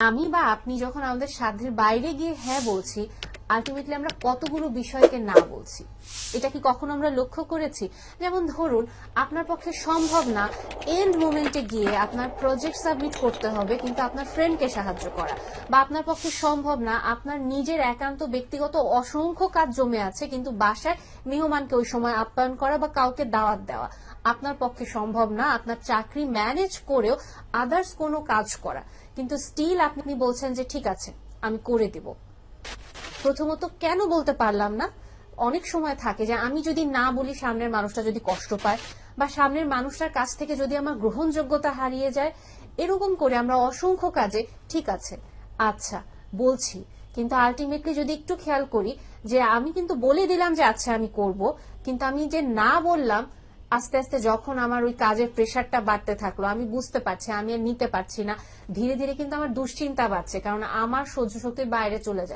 আমি বা আপনি যখন আমাদের সাধ্যের বাইরে গিয়ে হ্যাঁ বলছি আলটিমেটলি আমরা কতগুলো বিষয়কে না বলছি। এটা কি কখনো আমরা লক্ষ্য করেছি? যেমন ধরুন, আপনার পক্ষে সম্ভব না এন্ড মোমেন্টে গিয়ে আপনার প্রজেক্ট সাবমিট করতে হবে, কিন্তু আপনার ফ্রেন্ডকে সাহায্য করা। বা আপনার পক্ষে সম্ভব না, আপনার নিজের একান্ত ব্যক্তিগত অসংখ্য কাজ জমে আছে, কিন্তু বাসায় মেহমানকে ওই সময় আপ্যায়ন করা বা কাউকে দাওয়াত দেওয়া। আপনার পক্ষে সম্ভব না, আপনার চাকরি ম্যানেজ করেও আদার্স কোনো কাজ করা। কিন্তু স্টিল আপনি বলছেন যে, ঠিক আছে, আমি করে দেব। প্রথমত কেন বলতে পারলাম না? অনেক সময় থাকে যে আমি যদি না বলি সামনের মানুষটা যদি কষ্ট পায় বা সামনের মানুষটার কাছ থেকে যদি আমার গ্রহণযোগ্যতা হারিয়ে যায়, এরকম করে আমরা অসংখ্য কাজে, ঠিক আছে আচ্ছা বলছি। কিন্তু আলটিমেটলি যদি একটু খেয়াল করি যে আমি কিন্তু বলে দিলাম যে আচ্ছা আমি করব, কিন্তু আমি যে না বললাম, আস্তে আস্তে যখন আমার ওই কাজের প্রেশারটা বাড়তে থাকল, আমি বুঝতে পারছি, আমি আর নিতে পারছি না, ধীরে ধীরে কিন্তু আমার দুশ্চিন্তা বাড়ছে, কারণ আমার সহ্য শক্তির বাইরে চলে যাচ্ছে।